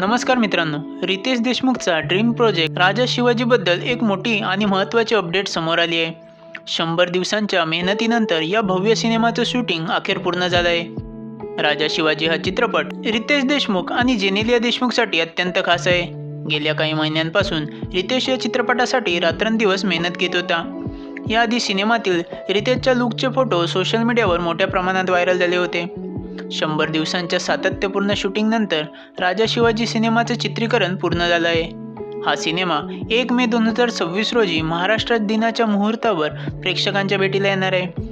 नमस्कार मित्रांनो रितेश देशमुखचा ड्रीम प्रोजेक्ट राजा शिवाजीबद्दल एक मोठी आणि महत्त्वाची अपडेट समोर आली आहे. शंभर दिवसांच्या मेहनतीनंतर या भव्य सिनेमाचं शूटिंग अखेर पूर्ण झालं आहे राजा शिवाजी हा चित्रपट रितेश देशमुख आणि जेनेलिया देशमुखसाठी अत्यंत खास आहे. गेल्या काही महिन्यांपासून रितेश या चित्रपटासाठी रात्रंदिवस मेहनत घेत होता. याआधी सिनेमातील रितेशच्या लुकचे फोटो सोशल मीडियावर मोठ्या प्रमाणात व्हायरल झाले होते. शंभर दिवसांच्या सातत्यपूर्ण शूटिंगनंतर राजा शिवाजी सिनेमाचं चित्रीकरण पूर्ण झालं आहे. हा सिनेमा एक मे दोन हजार सव्वीस रोजी महाराष्ट्र दिनाच्या मुहूर्तावर प्रेक्षकांच्या भेटीला येणार आहे.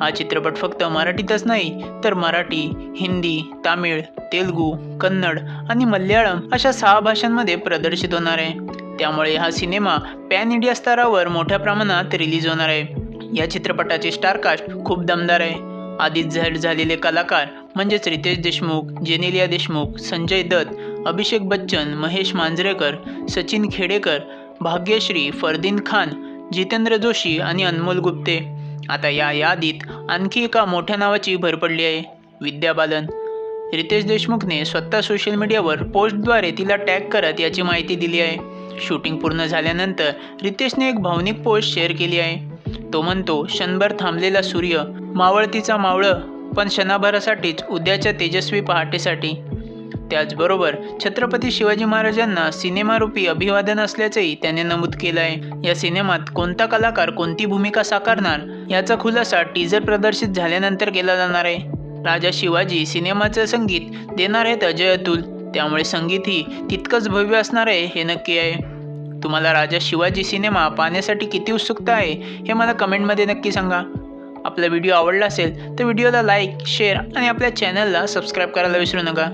हा चित्रपट फक्त मराठीतच नाही तर मराठी हिंदी तामिळ तेलुगू कन्नड आणि मल्याळम अशा सहा भाषांमध्ये प्रदर्शित होणार आहे. त्यामुळे हा सिनेमा पॅन इंडिया स्तरावर मोठ्या प्रमाणात रिलीज होणार आहे. या चित्रपटाचे स्टारकास्ट खूप दमदार आहे. आधीच जाहीर झालेले कलाकार म्हणजेच रितेश देशमुख जेनेलिया देशमुख संजय दत्त अभिषेक बच्चन महेश मांजरेकर सचिन खेडेकर भाग्यश्री फरदीन खान जितेंद्र जोशी आणि अनमोल गुप्ते. आता या यादीत आणखी एका मोठ्या नावाची भर पडली आहे. विद्या बालन. रितेश देशमुखने स्वतः सोशल मीडियावर पोस्टद्वारे तिला टॅग करत याची माहिती दिली आहे. शूटिंग पूर्ण झाल्यानंतर रितेशने एक भावनिक पोस्ट शेअर केली आहे. तो म्हणतो क्षणभर थांबलेला सूर्य मावळतीचा मावळं पण क्षणाभरासाठीच उद्याच्या तेजस्वी पहाटेसाठी. त्याचबरोबर छत्रपती शिवाजी महाराजांना सिनेमारूपी अभिवादन असल्याचंही त्याने नमूद केलं आहे या सिनेमात कोणता कलाकार कोणती भूमिका साकारणार याचा खुलासा टीजर प्रदर्शित झाल्यानंतर केला जाणार आहे. राजा शिवाजी सिनेमाचं संगीत देणार आहेत अजय अतुल. त्यामुळे संगीतही तितकंच भव्य असणार आहे हे नक्की आहे. तुम्हाला राजा शिवाजी सिनेमा पाहण्यासाठी किती उत्सुकता आहे हे मला कमेंटमध्ये नक्की सांगा. आपला व्हिडिओ आवडला असेल तर व्हिडिओला लाईक शेअर आणि आपल्या चॅनलला सबस्क्राईब करायला विसरू नका.